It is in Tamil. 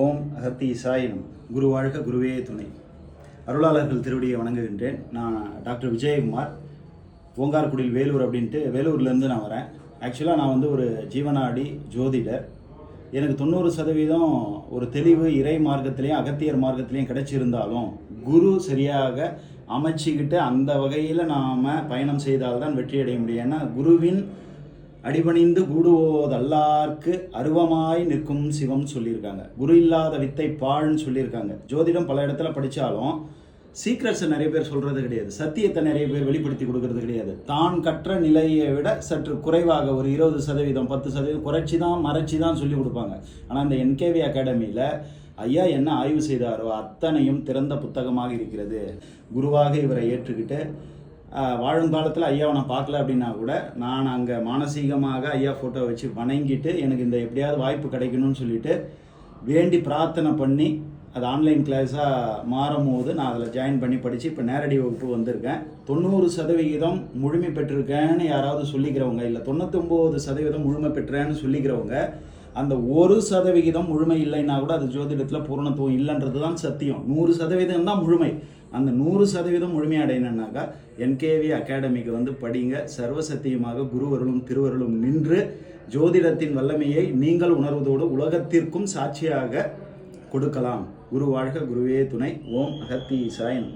ஓம் அகத்தி இசாயினம் குரு வாழ்க குருவே துணை. அருளாளர்கள் திருவடியை வணங்குகின்றேன். நான் டாக்டர் விஜயகுமார். ஓங்கார்குடியில் வேலூர் அப்படின்ட்டு வேலூர்லேருந்து நான் வரேன். ஆக்சுவலாக நான் வந்து ஒரு ஜீவனாடி ஜோதிடர். எனக்கு தொண்ணூறு சதவீதம் ஒரு தெளிவு இறை மார்க்கத்திலையும் அகத்தியர் மார்க்கத்திலையும் கிடைச்சிருந்தாலும் குரு சரியாக அமைச்சிக்கிட்டு அந்த வகையில் நாம் பயணம் செய்தால்தான் வெற்றி அடைய முடியும். ஏன்னா குருவின் அடிபணிந்து கூடுவோதல்லார்க்கு அருவமாய் நிற்கும் சிவம் சொல்லியிருக்காங்க. குரு இல்லாத வித்தை பாழ்னு சொல்லியிருக்காங்க. ஜோதிடம் பல இடத்துல படித்தாலும் சீக்ரெட்ஸை நிறைய பேர் சொல்கிறது கிடையாது. சத்தியத்தை நிறைய பேர் வெளிப்படுத்தி கொடுக்கறது கிடையாது. தான் கற்ற நிலையை விட சற்று குறைவாக ஒரு இருபது சதவீதம் பத்து சதவீதம் குறைச்சி தான் மறைச்சி தான் சொல்லி கொடுப்பாங்க. ஆனால் இந்த என்கேவி அகாடமியில் ஐயா என்ன ஆய்வு செய்தாரோ அத்தனையும் திறந்த புத்தகமாக இருக்கிறது. குருவாக இவரை ஏற்றுக்கிட்டு வாழும் காலத்தில் ஐயாவை நான் பார்க்கல அப்படின்னா கூட நான் அங்கே மானசீகமாக ஐயா ஃபோட்டோ வச்சு வணங்கிட்டு எனக்கு இந்த எப்படியாவது வாய்ப்பு கிடைக்கணும்னு சொல்லிட்டு வேண்டி பிரார்த்தனை பண்ணி அது ஆன்லைன் கிளாஸாக மாறும் போது நான் அதில் ஜாயின் பண்ணி படித்து இப்போ நேரடி வகுப்பு வந்திருக்கேன். தொண்ணூறு சதவிகிதம் முழுமை பெற்றிருக்கேன்னு யாராவது சொல்லிக்கிறவங்க இல்லை தொண்ணூத்தொம்பது சதவீதம் முழுமை பெற்றேன்னு சொல்லிக்கிறவங்க அந்த ஒரு சதவிகிதம் முழுமை இல்லைன்னா கூட அது ஜோதிடத்தில் பூரணத்துவம் இல்லைன்றது தான் சத்தியம். நூறு சதவீதம் தான் முழுமை. அந்த நூறு சதவீதம் முழுமை அடையணுன்னாக்கா என்கேவி அகாடமிக்கு வந்து படிங்க. சர்வசத்தியமாக குருவருளும் திருவருளும் நின்று ஜோதிடத்தின் வல்லமையை நீங்கள் உணர்வதோடு உலகத்திற்கும் சாட்சியாக கொடுக்கலாம். குரு வாழ்க குருவே துணை. ஓம் அகத்தீசாயன்